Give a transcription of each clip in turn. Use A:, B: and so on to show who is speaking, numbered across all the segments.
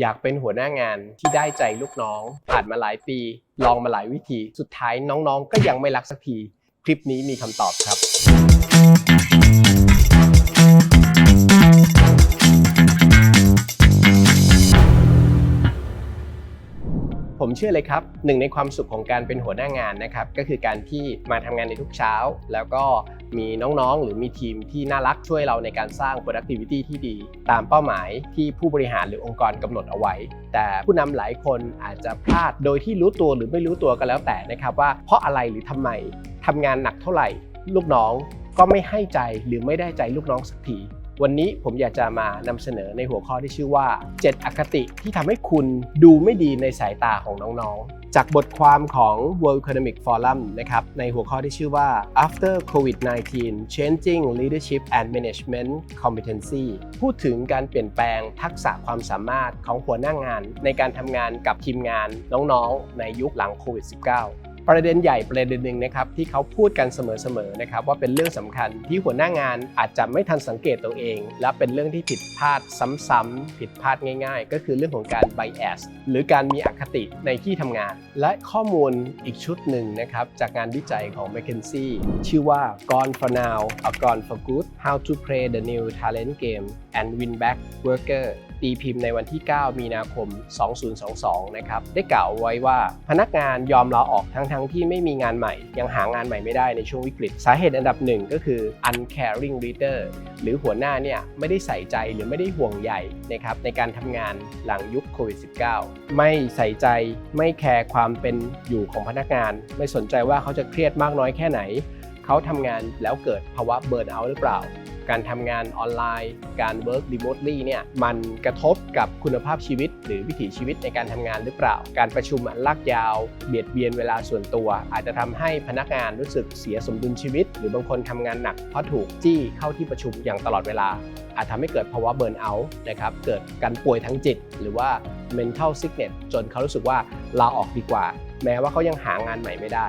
A: อยากเป็นหัวหน้างานที่ได้ใจลูกน้อง ผ่านมาหลายปี ลองมาหลายวิธี สุดท้ายน้องๆ ก็ยังไม่รักสักที คลิปนี้มีคำตอบครับ ผมเชื่อเลยครับหนึ่งในความสุขของการเป็นหัวหน้างานนะครับก็คือการที่มาทำงานในทุกเช้า แล้วก็มีน้องๆ หรือมีทีมที่น่ารักช่วยเราในการสร้าง productivity ที่ดี ตามเป้าหมายที่ผู้บริหารหรือองค์กรกำหนดเอาไว้ แต่ผู้นำหลายคนอาจจะพลาดโดยที่รู้ตัวหรือไม่รู้ตัวก็แล้วแต่นะครับว่าเพราะอะไรหรือทำไมทำงานหนักเท่าไหร่ ลูกน้องก็ไม่ให้ใจหรือไม่ได้ใจลูกน้องสักที วันนี้ผมอยากจะมานำเสนอในหัวข้อที่ชื่อว่า 7 อคติที่ทำให้คุณดูไม่ดีในสายตาของน้องๆ จากบทความของ World Economic Forum นะครับในหัวข้อที่ชื่อว่า After COVID-19 Changing Leadership and Management Competency พูดถึงการเปลี่ยนแปลงทักษะความสามารถของหัวหน้างาน ในการทำงานกับทีมงานน้องๆ ในยุคหลังโควิด -19 ประเด็นใหญ่ประเด็นหนึ่งนะครับที่เขาพูดกันเสมอๆนะครับว่าเป็นเรื่องสำคัญที่หัวหน้างานอาจจะไม่ทันสังเกตตัวเอง และเป็นเรื่องที่ผิดพลาดซ้ำๆผิดพลาดง่าย ๆ ก็คือเรื่องของการ bias หรือการมีอคติในที่ทำงาน และข้อมูลอีกชุดหนึ่งนะครับจากงานวิจัยของ McKinsey ชื่อว่า Gone for Now or Gone for Good How to Play the New Talent Game and Win Back Worker ตีพิมพ์ในวันที่ 9 มีนาคม 2022 นะครับ ได้กล่าวไว้ว่าพนักงานยอมลาออกทั้งๆทที่ไม่มีงานใหม่ ยังหางานใหม่ไม่ได้ในช่วงวิกฤต สาเหตุอันดับหนึ่งก็คือ uncaring leader หรือหัวหน้าเนี่ยไม่ได้ใส่ใจหรือไม่ได้ห่วงใยนะครับในการทำงานหลังยุคโควิด -19 ไม่ใส่ใจไม่แคร์ความเป็นอยู่ของพนักงาน ไม่สนใจว่าเขาจะเครียดมากน้อยแค่ไหน เขาทำงานแล้วเกิดภาวะเบิร์นเอาท์หรือเปล่า การทำงานออนไลน์ การ work remotely เนี่ยมันกระทบกับคุณภาพชีวิต หรือวิถีชีวิตในการทำงานหรือเปล่า การประชุมอันลากยาว เบียดเบียนเวลาส่วนตัว อาจจะทำให้พนักงานรู้สึกเสียสมดุลชีวิต หรือบางคนทำงานหนักเพราะถูกจี้เข้าที่ประชุมอย่างตลอดเวลา อาจทำให้เกิดภาวะเบิร์นเอาท์นะครับเกิดการป่วยทางจิต หรือว่า mental sickness จนเขารู้สึกว่าลาออกดีกว่า แม้ว่าเขายังหางานใหม่ไม่ได้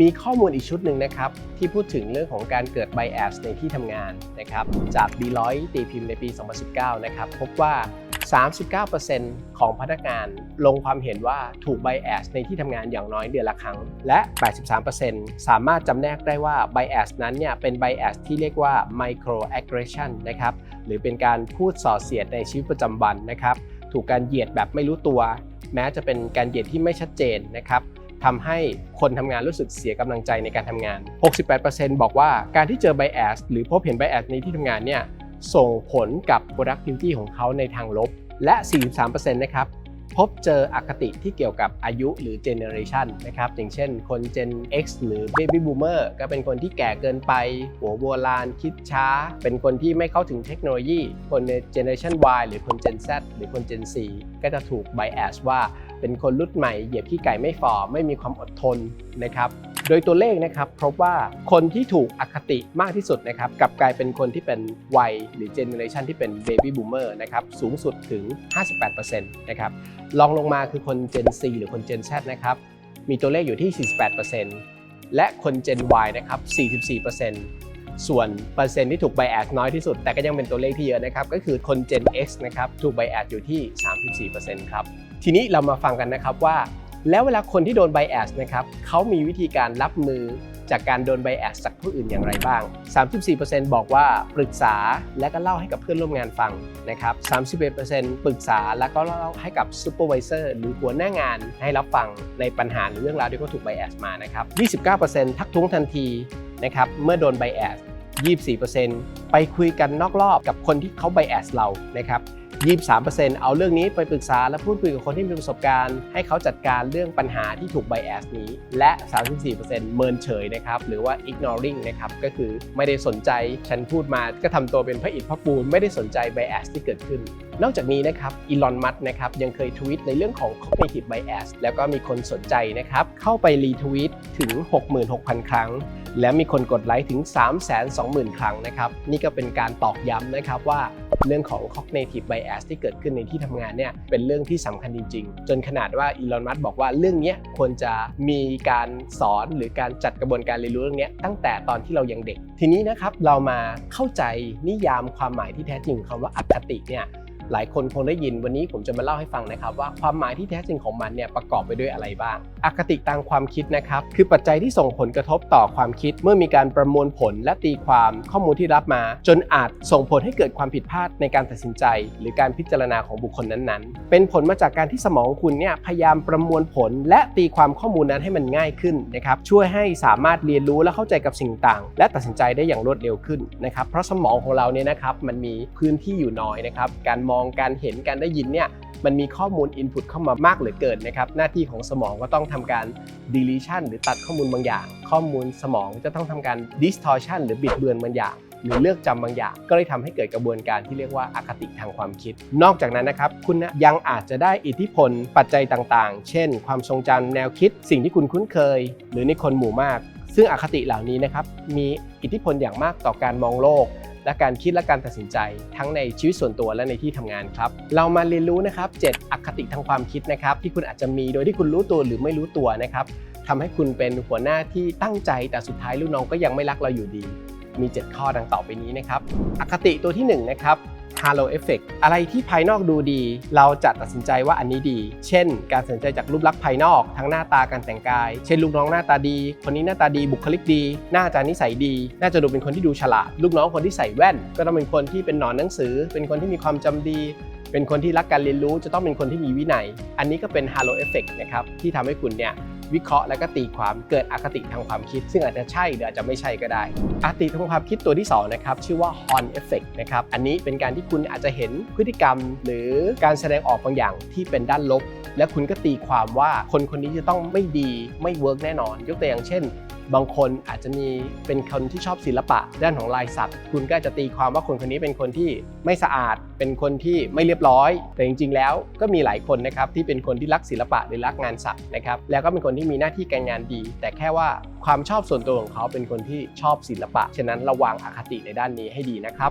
A: มีข้อมูลอีกชุดหนึ่งนะครับ ที่พูดถึงเรื่องของการเกิด bias ในที่ทำงานนะครับ จาก Deloitte ตีพิมพ์ในปี 2019 นะครับ พบว่า 39%ของพนักงานลงความเห็นว่าถูก bias ในที่ทำงานอย่างน้อยเดือนละครั้ง และ 83%สามารถจำแนกได้ว่า bias นั้นเนี่ยเป็น bias ที่เรียกว่า micro aggression นะครับ หรือเป็นการพูดส่อเสียดในชีวิตประจำวันนะครับ ถูกการเหยียดแบบไม่รู้ตัว แม้จะเป็นการเหยียดที่ไม่ชัดเจนนะครับ ทำให้คนทำงานรู้สึกเสียกำลังใจในการทำงาน 68%บอกว่าการที่เจอ bias หรือพบเห็น bias ในที่ทำงานเนี่ยส่งผลกับ productivity ของเขาในทางลบ และ 43%นะครับพบเจออคติที่เกี่ยวกับอายุหรือ generation นะครับ อย่างเช่น คน Gen X หรือ Baby Boomer ก็เป็นคนที่แก่เกินไป หัวโบราณคิดช้า เป็นคนที่ไม่เข้าถึงเทคโนโลยี คนใน Generation Y หรือคน Gen Z หรือคน Gen Z ก็จะถูก bias ว่าเป็นคนรุ่นใหม่เหยียบขี้ไก่ไม่ฝ่อไม่มีความอดทนนะครับ โดยตัวเลขนะครับพบว่าคนที่ถูกอคติมากที่สุดนะครับกลับกลายเป็นคนที่เป็นวัยหรือเจเนอเรชันที่เป็นเบบี้บูมเมอร์นะครับสูงสุดถึง 58%นะครับลองลงมาคือคน Gen C หรือคน Gen Z นะครับมีตัวเลขอยู่ที่ 48%และคน Gen Y นะครับ 44%ส่วนเปอร์เซ็นต์ที่ถูก bias น้อยที่สุด แต่ก็ยังเป็นตัวเลขที่เยอะนะครับ ก็คือคน Gen X นะครับ ถูก bias อยู่ที่ 34%ครับ ทีนี้เรามาฟังกันนะครับว่า แล้วเวลาคนที่โดน bias นะครับเขามีวิธีการรับมือจากการโดน bias จากผู้อื่นอย่างไรบ้าง 34%บอกว่าปรึกษาและก็เล่าให้กับเพื่อนร่วมงานฟังนะครับ 31%ปรึกษาแล้วก็เล่าให้กับ supervisor หรือหัวหน้างานให้รับฟังในปัญหาหรือเรื่องราวที่เขาถูก bias มานะครับ 29%ทักท้วงทันทีนะครับเมื่อโดน bias 24%ไปคุยกันนอกรอบกับคนที่เขา bias เรานะครับ 23%เอาเรื่องนี้ไปปรึกษาและพูดคุยกับคนที่มีประสบการณ์ ให้เขาจัดการเรื่องปัญหาที่ถูก bias นี้ และ 34%เมินเฉยนะครับ หรือว่า ignoring นะครับ ก็คือไม่ได้สนใจ ฉันพูดมาก็ทำตัวเป็นพระอิฐพระปูน ไม่ได้สนใจ bias ที่เกิดขึ้น นอกจากนี้นะครับ อีลอนมัสนะครับ ยังเคยทวีตในเรื่องของ cognitive bias แล้วก็มีคนสนใจนะครับ เข้าไปรีทวีตถึง 66,000 ครั้ง และมีคนกดไลค์ถึง 320,000 ครั้งนะครับ นี่ก็เป็นการตอกย้ำนะครับว่าเรื่องของ cognitive bias ที่เกิดขึ้นในที่ทำงานเนี่ยเป็นเรื่องที่สำคัญจริง ๆ จนขนาดว่าอีลอนมัสบอกว่าเรื่องนี้ควรจะมีการสอนหรือการจัดกระบวนการเรียนรู้เรื่องนี้ตั้งแต่ตอนที่เรายังเด็ก ทีนี้นะครับเรามาเข้าใจนิยามความหมายที่แท้จริงของคำว่าอคติเนี่ย หลายคนคงได้ยินวันนี้ผมจะมาเล่าให้ฟังนะครับว่าความหมายที่แท้จริงของมันเนี่ยประกอบไปด้วยอะไรบ้าง อคติทางความคิดนะครับคือปัจจัยที่ส่งผลกระทบต่อความคิด เมื่อมีการประมวลผลและตีความข้อมูลที่รับมา จนอาจส่งผลให้เกิดความผิดพลาดในการตัดสินใจ หรือการพิจารณาของบุคคลนั้นๆ เป็นผลมาจากการที่สมองคุณเนี่ยพยายามประมวลผล และตีความข้อมูลนั้นให้มันง่ายขึ้นนะครับช่วยให้สามารถเรียนรู้และเข้าใจกับสิ่งต่าง และตัดสินใจได้อย่างรวดเร็วขึ้นนะครับเพราะสมองของเราเนี่ยนะครับมันมีพื้นที่อยู่น้อยนะครับการมองการเห็นการได้ยินเนี่ยมันมีข้อมูล Input เข้ามามากเหลือเกินนะครับหน้าที่ของสมองก็ต้องทำการ deletion หรือตัดข้อมูลบางอย่าง ข้อมูลสมองจะต้องทำการ distortion หรือบิดเบือนบางอย่างหรือเลือกจำบางอย่าง ก็เลยทำให้เกิดกระบวนการที่เรียกว่าอคติทางความคิด นอกจากนั้นนะครับ คุณยังอาจจะได้อิทธิพลปัจจัยต่างๆ เช่น ความทรงจำแนวคิด สิ่งที่คุณคุ้นเคย หรือในคนหมู่มาก ซึ่งอคติเหล่านี้นะครับมีอิทธิพลอย่างมากต่อการมองโลก และการคิดและการตัดสินใจทั้งในชีวิตส่วนตัวและในที่ทำงานครับ เรามาเรียนรู้นะครับ 7 อคติทางความคิดนะครับ ที่คุณอาจจะมีโดยที่คุณรู้ตัวหรือไม่รู้ตัวนะครับทำให้คุณเป็นหัวหน้าที่ตั้งใจแต่สุดท้ายลูกน้องก็ยังไม่รักเราอยู่ดี มี 7 ข้อดังต่อไปนี้นะครับ อคติตัวที่1นะครับ Halo Effect อะไรที่ภายนอกดูดี เราจะตัดสินใจว่าอันนี้ดี เช่น การตัดสินใจจากรูปลักษณ์ภายนอก ทั้งหน้าตาการแต่งกาย เช่นลูกน้องหน้าตาดี คนนี้หน้าตาดีบุคลิกดีน่าจะนิสัยดี น่าจะดูเป็นคนที่ดูฉลาด ลูกน้องคนที่ใส่แว่น ก็ต้องเป็นคนที่เป็นหนอนหนังสือ เป็นคนที่มีความจำดีเป็นคนที่รักการเรียนรู้จะต้องเป็นคนที่มีวินัย อันนี้ก็เป็น Halo Effect นะครับที่ทำให้คุณเนี่ย วิเคราะห์และก็ตีความเกิดอคติทางความคิด ซึ่งอาจจะใช่หรืออาจจะไม่ใช่ก็ได้อคติทางความคิดตัวที่2นะครับชื่อว่า Horn Effect นะครับอันนี้เป็นการที่คุณอาจจะเห็นพฤติกรรม หรือการแสดงออกบางอย่างที่เป็นด้านลบ และคุณก็ตีความว่าคนคนนี้จะต้องไม่ดีไม่เวิร์กแน่นอน ยกตัวอย่างเช่น บางคนอาจจะมีเป็นคนที่ชอบศิลปะ ด้านของลายสัตว์คุณก็จจะตีความว่าคนคนนี้เป็นคนที่ไม่สะอาด เป็นคนที่ไม่เรียบร้อย แต่จริง ๆ แล้วก็มีหลายคนนะครับที่เป็นคนที่รักศิลปะหรือรักงานสัตว์นะครับแล้วก็เป็นคนที่มีหน้าที่การงานดี แต่แค่ว่า ความชอบส่วนตัวของเขาเป็นคนที่ชอบศิลปะ ฉะนั้นระวังอคติในด้านนี้ให้ดีนะครับ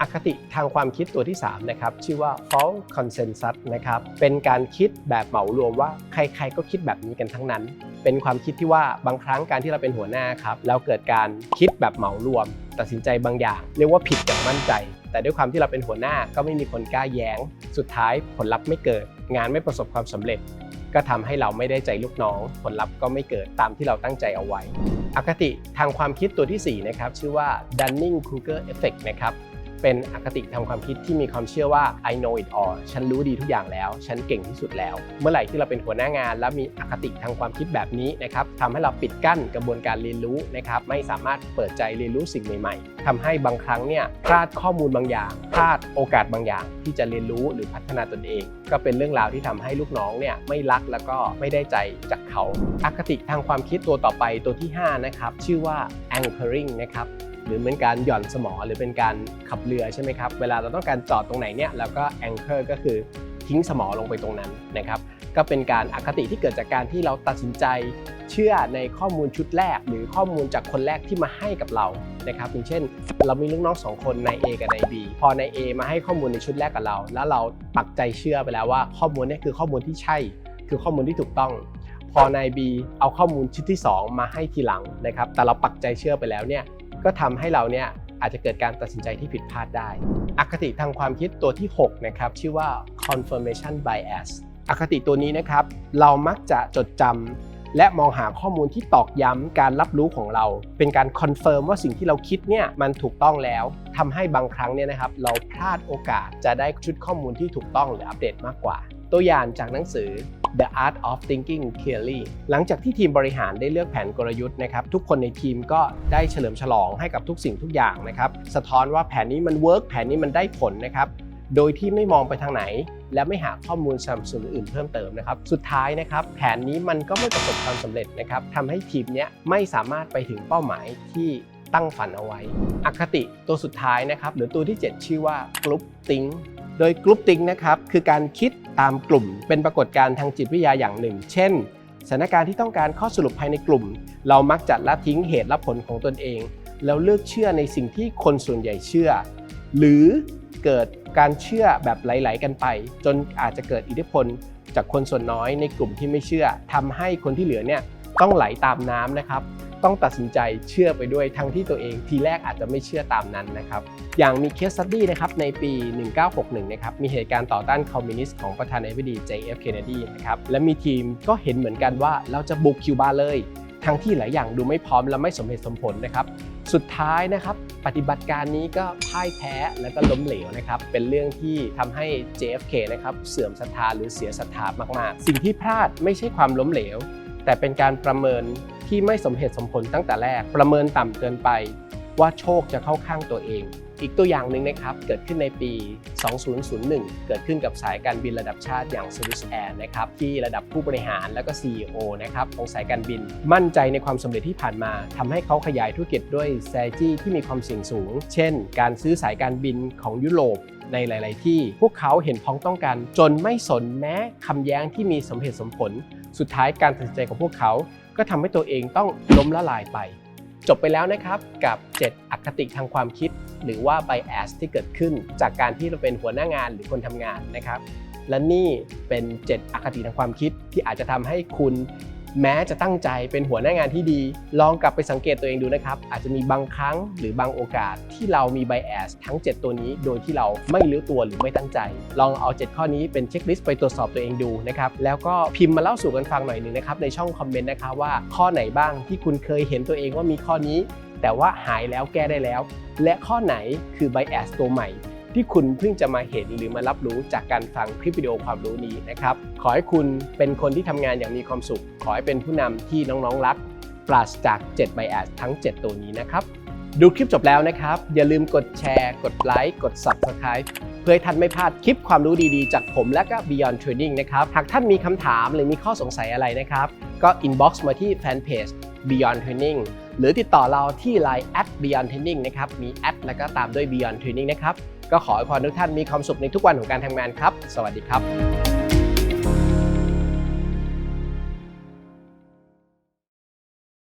A: อคติทางความคิดตัวที่ 3 นะครับ ชื่อว่า false consensus นะครับ เป็นการคิดแบบเหมารวมว่าใครๆก็คิดแบบนี้กันทั้งนั้น เป็นความคิดที่ว่าบางครั้งการที่เราเป็นหัวหน้าครับเราเกิดการคิดแบบเหมารวม ตัดสินใจบางอย่าง เรียกว่าผิดอย่างมั่นใจ แต่ด้วยความที่เราเป็นหัวหน้าก็ไม่มีคนกล้าแย้ง สุดท้ายผลลัพธ์ไม่เกิด งานไม่ประสบความสำเร็จ ก็ทำให้เราไม่ได้ใจลูกน้อง ผลลัพธ์ก็ไม่เกิดตามที่เราตั้งใจเอาไว้ อคติทางความคิดตัวที่4นะครับชื่อว่า Dunning-Kruger Effect นะครับ เป็นอคติทางความคิดที่มีความเชื่อว่า I know it all ฉันรู้ดีทุกอย่างแล้ว ฉันเก่งที่สุดแล้ว เมื่อไหร่ที่เราเป็นหัวหน้างาน แล้วมีอคติทางความคิดแบบนี้นะครับทำให้เราปิดกั้นกระบวนการเรียนรู้นะครับ ไม่สามารถเปิดใจเรียนรู้สิ่งใหม่ ๆทำให้บางครั้งเนี่ยพลาดข้อมูลบางอย่างพลาดโอกาสบางอย่าง ที่จะเรียนรู้หรือพัฒนาตนเอง ก็เป็นเรื่องราวที่ทำให้ลูกน้องเนี่ยไม่รักแล้วก็ไม่ได้ใจจากเขาอคติทางความคิดตัวต่อไปตัวที่ 5 นะครับ ชื่อว่า anchoring นะครับ หรือเป็นการหย่อนสมอหรือเป็นการขับเรือใช่ไหมครับ เวลาเราต้องการจอดตรงไหนเนี่ยเราก็ anchor ก็คือทิ้งสมอลงไปตรงนั้นนะครับ ก็เป็นการอคติที่เกิดจากการที่เราตัดสินใจเชื่อในข้อมูลชุดแรก หรือข้อมูลจากคนแรกที่มาให้กับเรานะครับอย่างเช่น เรามีลูกน้องสองคนนาย A กับนาย B พอนาย A มาให้ข้อมูลในชุดแรกกับเรา แล้วเราปักใจเชื่อไปแล้วว่าข้อมูลนี้คือข้อมูลที่ใช่ คือข้อมูลที่ถูกต้อง พอนาย B เอาข้อมูลชุดที่ 2 มาให้ทีหลังนะครับ แต่เราปักใจเชื่อไปแล้วเนี่ย ก็ทำให้เราเนี่ยอาจจะเกิดการตัดสินใจที่ผิดพลาดได้ อคติทางความคิดตัวที่ 6 นะครับ ชื่อว่า confirmation bias อคติตัวนี้นะครับ เรามักจะจดจำและมองหาข้อมูลที่ตอกย้ำการรับรู้ของเรา เป็นการคอนเฟิร์มว่าสิ่งที่เราคิดเนี่ยมันถูกต้องแล้วทำให้บางครั้งเนี่ยนะครับ เราพลาดโอกาสจะได้ชุดข้อมูลที่ถูกต้องหรืออัปเดตมากกว่า ตัวอย่างจากหนังสือ The Art of Thinking Clearly หลังจากที่ทีมบริหารได้เลือกแผนกลยุทธ์นะครับทุกคนในทีมก็ได้เฉลิมฉลองให้กับทุกสิ่งทุกอย่างนะครับสะท้อนว่าแผนนี้มันเวิร์กแผนนี้มันได้ผลนะครับโดยที่ไม่มองไปทางไหน และไม่หาข้อมูลสนับสนุนอื่นเพิ่มเติมนะครับ สุดท้ายนะครับ แผนนี้มันก็ไม่ประสบความสำเร็จนะครับทำให้ทีมเนี้ยไม่สามารถไปถึงเป้าหมายที่ตั้งฝันเอาไว้ อคติตัวสุดท้ายนะครับ หรือตัวที่ 7 ชื่อว่า Group Think โดย Group Think นะครับคือการคิดตามกลุ่ม เป็นปรากฏการณ์ทางจิตวิทยาอย่างหนึ่ง เช่นสถานการณ์ที่ต้องการข้อสรุปภายในกลุ่ม เรามักจะละทิ้งเหตุและผลของตนเอง แล้วเลือกเชื่อในสิ่งที่คนส่วนใหญ่เชื่อ หรือเกิดการเชื่อแบบไหลๆกันไป จนอาจจะเกิดอิทธิพล จากคนส่วนน้อยในกลุ่มที่ไม่เชื่อทำให้คนที่เหลือเนี่ยต้องไหลตามน้ำนะครับ ต้องตัดสินใจเชื่อไปด้วยทั้งที่ตัวเองทีแรกอาจจะไม่เชื่อตามนั้นนะครับ อย่างมีเคส study นะครับในปี 1961 นะครับ มีเหตุการณ์ต่อต้านคอมมิวนิสต์ของประธานาธิบดี JF Kennedy นะครับ และมีทีมก็เห็นเหมือนกันว่าเราจะบุกคิวบาเลย ทั้งที่หลายอย่างดูไม่พร้อมและไม่สมเหตุสมผลนะครับ สุดท้ายนะครับปฏิบัติการนี้ก็พ่ายแพ้และก็ล้มเหลวนะครับ เป็นเรื่องที่ทำให้ JFK นะครับเสื่อมศรัทธาหรือเสียศรัทธามาก ๆ สิ่งที่พลาดไม่ใช่ความล้มเหลว แต่เป็นการประเมิน ที่ไม่สมเหตุสมผลตั้งแต่แรก ประเมินต่ำเกินไป ว่าโชคจะเข้าข้างตัวเอง อีกตัวอย่างหนึ่งนะครับเกิดขึ้นในปี 2001 เกิดขึ้นกับสายการบินระดับชาติอย่าง Swiss Air นะครับที่ระดับผู้บริหารและก็ CEO นะครับของสายการบิน มั่นใจในความสำเร็จที่ผ่านมาทำให้เขาขยายธุรกิจด้วย strategy ที่มีความเสี่ยงสูง เช่น การซื้อสายการบินของยุโรปในหลาย ๆ ที่พวกเขาเห็นพ้องต้องกัน จนไม่สนแม้คำแย้งที่มีสมเหตุสมผล สุดท้ายการตัดสินใจของพวกเขา ก็ทำให้ตัวเองต้องล้มละลายไป จบไปแล้วนะครับกับ 7 อคติทางความคิด หรือว่า bias ที่เกิดขึ้น จากการที่เราเป็นหัวหน้างานหรือคนทำงานนะครับ และนี่เป็น 7 อคติทางความคิดที่อาจจะทำให้คุณ แม้จะตั้งใจเป็นหัวหน้างานที่ดี ลองกลับไปสังเกตตัวเองดูนะครับ อาจจะมีบางครั้งหรือบางโอกาสที่เรามี bias ทั้ง 7 ตัวนี้ โดยที่เราไม่รู้ตัวหรือไม่ตั้งใจ ลองเอา 7 ข้อนี้เป็นเช็คลิสต์ไปตรวจสอบตัวเองดูนะครับ แล้วก็พิมพ์มาเล่าสู่กันฟังหน่อยหนึ่งนะครับในช่องคอมเมนต์นะครับว่าข้อไหนบ้างที่คุณเคยเห็นตัวเองว่ามีข้อนี้ แต่ว่าหายแล้วแก้ได้แล้ว และข้อไหนคือ bias ตัวใหม่ ที่คุณเพิ่งจะมาเห็นหรือมารับรู้จากการฟังคลิปวิดีโอความรู้นี้นะครับ ขอให้คุณเป็นคนที่ทำงานอย่างมีความสุข ขอให้เป็นผู้นำที่น้องๆรัก ปราศจาก7 bias ทั้ง 7 ตัวนี้นะครับ ดูคลิปจบแล้วนะครับ อย่าลืมกดแชร์ กดไลค์ กด Subscribe เพื่อให้ท่านไม่พลาดคลิปความรู้ดีๆ จากผมและก็ Beyond Training นะครับ หากท่านมีคำถามหรือมีข้อสงสัยอะไรนะครับ ก็ inbox มาที่แฟนเพจ Beyond Training หรือติดต่อเราที่ Line at Beyond Training นะครับ มี at แล้วก็ตามด้วย Beyond Training นะครับ ก็ขอให้พรทุกท่านมีความสุขในทุกวันของการทำงานครับ สวัสดีครับ